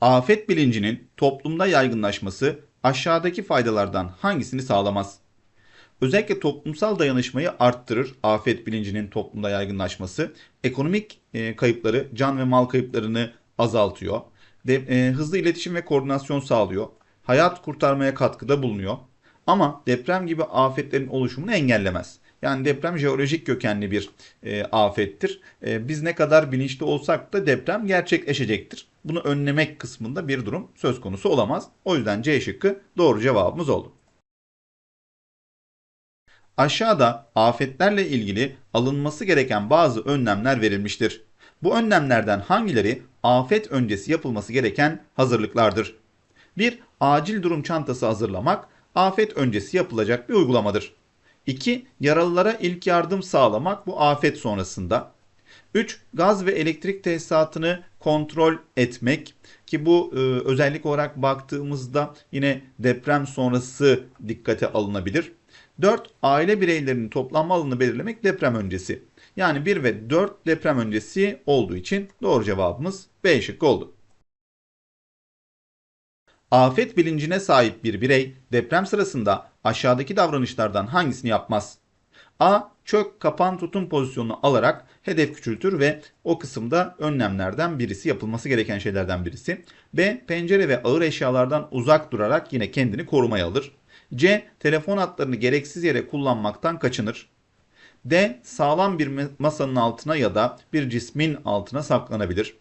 Afet bilincinin toplumda yaygınlaşması aşağıdaki faydalardan hangisini sağlamaz? Özellikle toplumsal dayanışmayı arttırır afet bilincinin toplumda yaygınlaşması. Ekonomik e, kayıpları, can ve mal kayıplarını azaltıyor. De, e, hızlı iletişim ve koordinasyon sağlıyor. Hayat kurtarmaya katkıda bulunuyor. Ama deprem gibi afetlerin oluşumunu engellemez. Yani deprem jeolojik kökenli bir e, afettir. E, biz ne kadar bilinçli olsak da deprem gerçekleşecektir. Bunu önlemek kısmında bir durum söz konusu olamaz. O yüzden C şıkkı doğru cevabımız oldu. Aşağıda afetlerle ilgili alınması gereken bazı önlemler verilmiştir. Bu önlemlerden hangileri afet öncesi yapılması gereken hazırlıklardır? 1. Acil durum çantası hazırlamak afet öncesi yapılacak bir uygulamadır. 2. Yaralılara ilk yardım sağlamak bu afet sonrasında. 3. Gaz ve elektrik tesisatını kontrol etmek ki bu e, özellik olarak baktığımızda yine deprem sonrası dikkate alınabilir. 4. Aile bireylerinin toplanma alanını belirlemek deprem öncesi. Yani 1 ve 4 deprem öncesi olduğu için doğru cevabımız B şıkkı oldu. Afet bilincine sahip bir birey deprem sırasında aşağıdaki davranışlardan hangisini yapmaz? A. Çök, kapan, tutun pozisyonunu alarak hedef küçültür ve o kısımda önlemlerden birisi yapılması gereken şeylerden birisi. B. Pencere ve ağır eşyalardan uzak durarak yine kendini korumaya alır. C. Telefon hatlarını gereksiz yere kullanmaktan kaçınır. D. Sağlam bir masanın altına ya da bir cismin altına saklanabilir.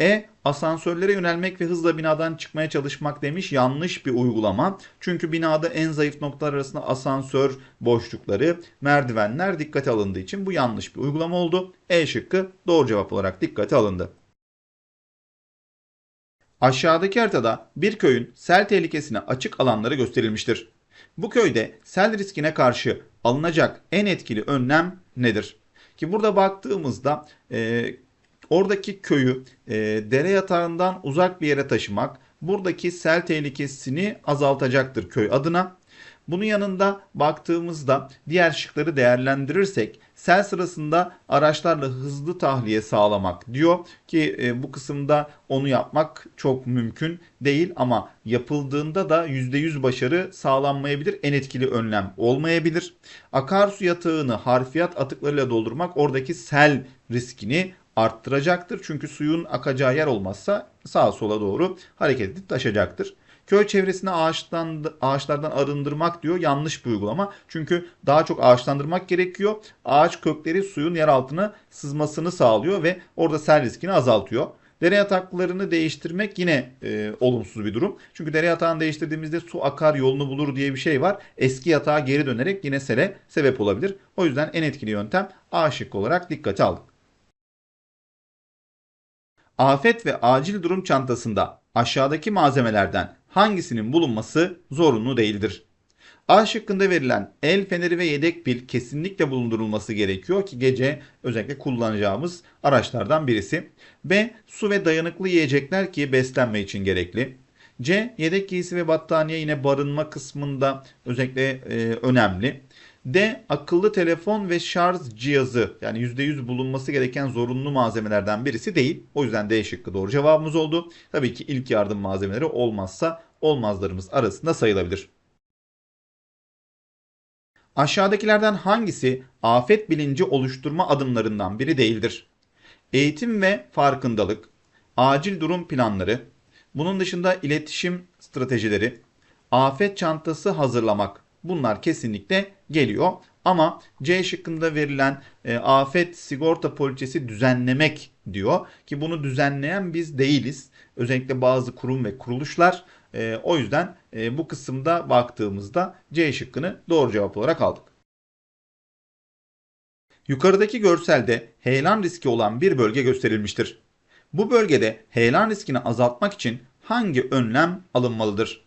E. Asansörlere yönelmek ve hızla binadan çıkmaya çalışmak demiş. Yanlış bir uygulama. Çünkü binada en zayıf noktalar arasında asansör boşlukları, merdivenler dikkate alındığı için bu yanlış bir uygulama oldu. E şıkkı doğru cevap olarak dikkate alındı. Aşağıdaki haritada bir köyün sel tehlikesine açık alanları gösterilmiştir. Bu köyde sel riskine karşı alınacak en etkili önlem nedir? Ki burada baktığımızda e, oradaki köyü e, dere yatağından uzak bir yere taşımak buradaki sel tehlikesini azaltacaktır köy adına. Bunun yanında baktığımızda diğer şıkları değerlendirirsek sel sırasında araçlarla hızlı tahliye sağlamak diyor ki e, bu kısımda onu yapmak çok mümkün değil ama yapıldığında da %100 başarı sağlanmayabilir. En etkili önlem olmayabilir. Akarsu yatağını harfiyat atıklarıyla doldurmak oradaki sel riskini arttıracaktır. Çünkü suyun akacağı yer olmazsa sağa sola doğru hareket edip taşacaktır. Köy çevresini ağaçtan, ağaçlardan arındırmak diyor yanlış bir uygulama. Çünkü daha çok ağaçlandırmak gerekiyor. Ağaç kökleri suyun yer altına sızmasını sağlıyor ve orada sel riskini azaltıyor. Dere yataklarını değiştirmek yine e, olumsuz bir durum. Çünkü dere yatağını değiştirdiğimizde su akar yolunu bulur diye bir şey var. Eski yatağa geri dönerek yine sele sebep olabilir. O yüzden en etkili yöntem A şıkkı olarak dikkate aldık. Afet ve acil durum çantasında aşağıdaki malzemelerden hangisinin bulunması zorunlu değildir? A şıkkında verilen el feneri ve yedek pil kesinlikle bulundurulması gerekiyor ki gece özellikle kullanacağımız araçlardan birisi. B. Su ve dayanıklı yiyecekler ki beslenme için gerekli. C. Yedek giysi ve battaniye yine barınma kısmında özellikle e, önemli. D. Akıllı telefon ve şarj cihazı yani %100 bulunması gereken zorunlu malzemelerden birisi değil. O yüzden D şıkkı doğru cevabımız oldu. Tabii ki ilk yardım malzemeleri olmazsa olmazlarımız arasında sayılabilir. Aşağıdakilerden hangisi afet bilinci oluşturma adımlarından biri değildir? Eğitim ve farkındalık, acil durum planları, bunun dışında iletişim stratejileri, afet çantası hazırlamak bunlar kesinlikle geliyor. Ama C şıkkında verilen e, afet sigorta poliçesi düzenlemek diyor ki bunu düzenleyen biz değiliz. Özellikle bazı kurum ve kuruluşlar. E, o yüzden e, bu kısımda baktığımızda C şıkkını doğru cevap olarak aldık. Yukarıdaki görselde heyelan riski olan bir bölge gösterilmiştir. Bu bölgede heyelan riskini azaltmak için hangi önlem alınmalıdır?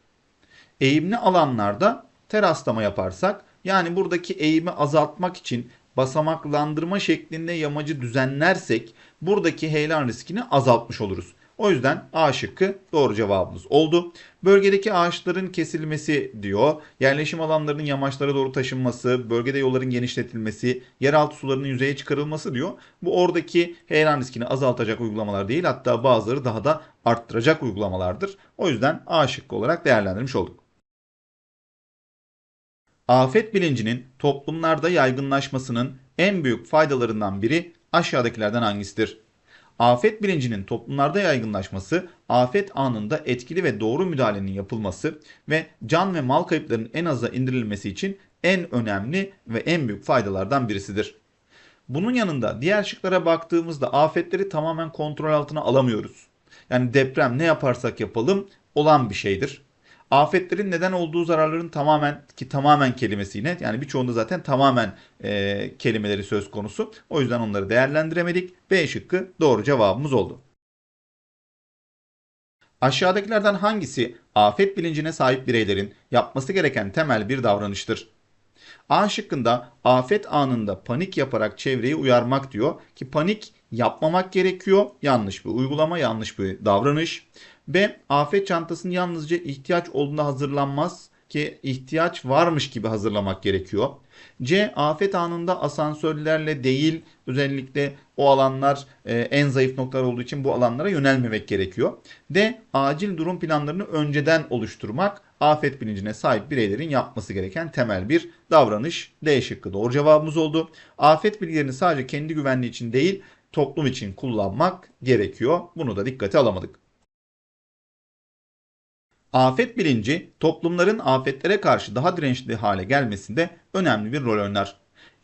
Eğimli alanlarda teraslama yaparsak yani buradaki eğimi azaltmak için basamaklandırma şeklinde yamacı düzenlersek buradaki heyelan riskini azaltmış oluruz. O yüzden A şıkkı doğru cevabımız oldu. Bölgedeki ağaçların kesilmesi diyor. Yerleşim alanlarının yamaçlara doğru taşınması, bölgede yolların genişletilmesi, yeraltı sularının yüzeye çıkarılması diyor. Bu oradaki heyelan riskini azaltacak uygulamalar değil hatta bazıları daha da arttıracak uygulamalardır. O yüzden A şıkkı olarak değerlendirmiş olduk. Afet bilincinin toplumlarda yaygınlaşmasının en büyük faydalarından biri aşağıdakilerden hangisidir? Afet bilincinin toplumlarda yaygınlaşması, afet anında etkili ve doğru müdahalenin yapılması ve can ve mal kayıplarının en aza indirilmesi için en önemli ve en büyük faydalardan birisidir. Bunun yanında diğer şıklara baktığımızda afetleri tamamen kontrol altına alamıyoruz. Yani deprem ne yaparsak yapalım olan bir şeydir. Afetlerin neden olduğu zararların tamamen ki tamamen kelimesiyle yani birçoğunda zaten tamamen e, kelimeleri söz konusu. O yüzden onları değerlendiremedik. B şıkkı doğru cevabımız oldu. Aşağıdakilerden hangisi afet bilincine sahip bireylerin yapması gereken temel bir davranıştır? A şıkkında afet anında panik yaparak çevreyi uyarmak diyor ki panik yapmamak gerekiyor. Yanlış bir uygulama, yanlış bir davranış. B. Afet çantasını yalnızca ihtiyaç olduğunda hazırlanmaz ki ihtiyaç varmış gibi hazırlamak gerekiyor. C. Afet anında asansörlerle değil özellikle o alanlar e, en zayıf noktalar olduğu için bu alanlara yönelmemek gerekiyor. D. Acil durum planlarını önceden oluşturmak afet bilincine sahip bireylerin yapması gereken temel bir davranış. D şıkkı doğru cevabımız oldu. Afet bilgilerini sadece kendi güvenliği için değil toplum için kullanmak gerekiyor. Bunu da dikkate alamadık. Afet bilinci toplumların afetlere karşı daha dirençli hale gelmesinde önemli bir rol oynar.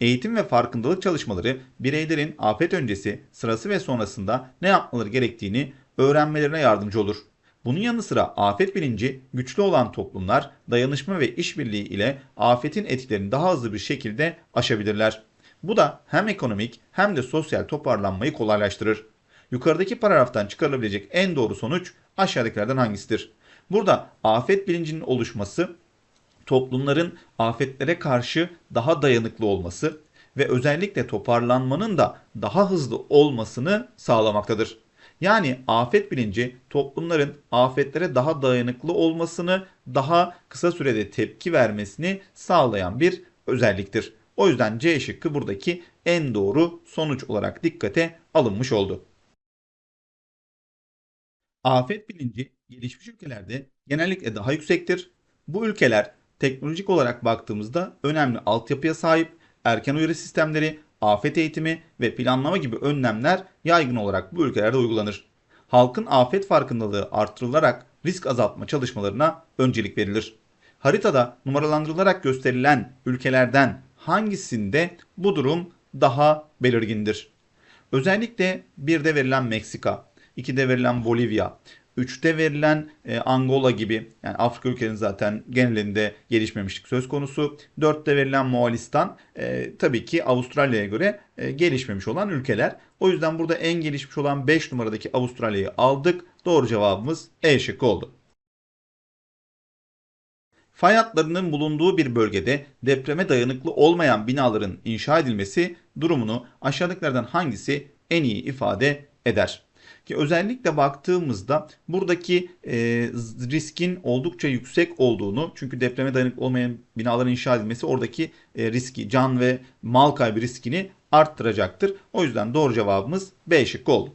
Eğitim ve farkındalık çalışmaları bireylerin afet öncesi, sırası ve sonrasında ne yapmaları gerektiğini öğrenmelerine yardımcı olur. Bunun yanı sıra afet bilinci güçlü olan toplumlar dayanışma ve işbirliği ile afetin etkilerini daha hızlı bir şekilde aşabilirler. Bu da hem ekonomik hem de sosyal toparlanmayı kolaylaştırır. Yukarıdaki paragraftan çıkarılabilecek en doğru sonuç aşağıdakilerden hangisidir? Burada afet bilincinin oluşması toplumların afetlere karşı daha dayanıklı olması ve özellikle toparlanmanın da daha hızlı olmasını sağlamaktadır. Yani afet bilinci toplumların afetlere daha dayanıklı olmasını, daha kısa sürede tepki vermesini sağlayan bir özelliktir. O yüzden C şıkkı buradaki en doğru sonuç olarak dikkate alınmış oldu. Afet bilinci gelişmiş ülkelerde genellikle daha yüksektir. Bu ülkeler teknolojik olarak baktığımızda önemli altyapıya sahip, erken uyarı sistemleri, afet eğitimi ve planlama gibi önlemler yaygın olarak bu ülkelerde uygulanır. Halkın afet farkındalığı artırılarak risk azaltma çalışmalarına öncelik verilir. Haritada numaralandırılarak gösterilen ülkelerden hangisinde bu durum daha belirgindir? Özellikle bir de verilen Meksika, 2'de verilen Bolivya, 3'te verilen e, Angola gibi yani Afrika ülkelerinin zaten genelinde gelişmemişlik söz konusu. 4'te verilen Moğolistan e, tabii ki Avustralya'ya göre e, gelişmemiş olan ülkeler. O yüzden burada en gelişmiş olan 5 numaradaki Avustralya'yı aldık. Doğru cevabımız E şıkkı oldu. Fay hatlarının bulunduğu bir bölgede depreme dayanıklı olmayan binaların inşa edilmesi durumunu aşağıdakilerden hangisi en iyi ifade eder? Ki özellikle baktığımızda buradaki e, riskin oldukça yüksek olduğunu çünkü depreme dayanıklı olmayan binaların inşa edilmesi oradaki e, riski can ve mal kaybı riskini arttıracaktır. O yüzden doğru cevabımız B şıkkı oldu.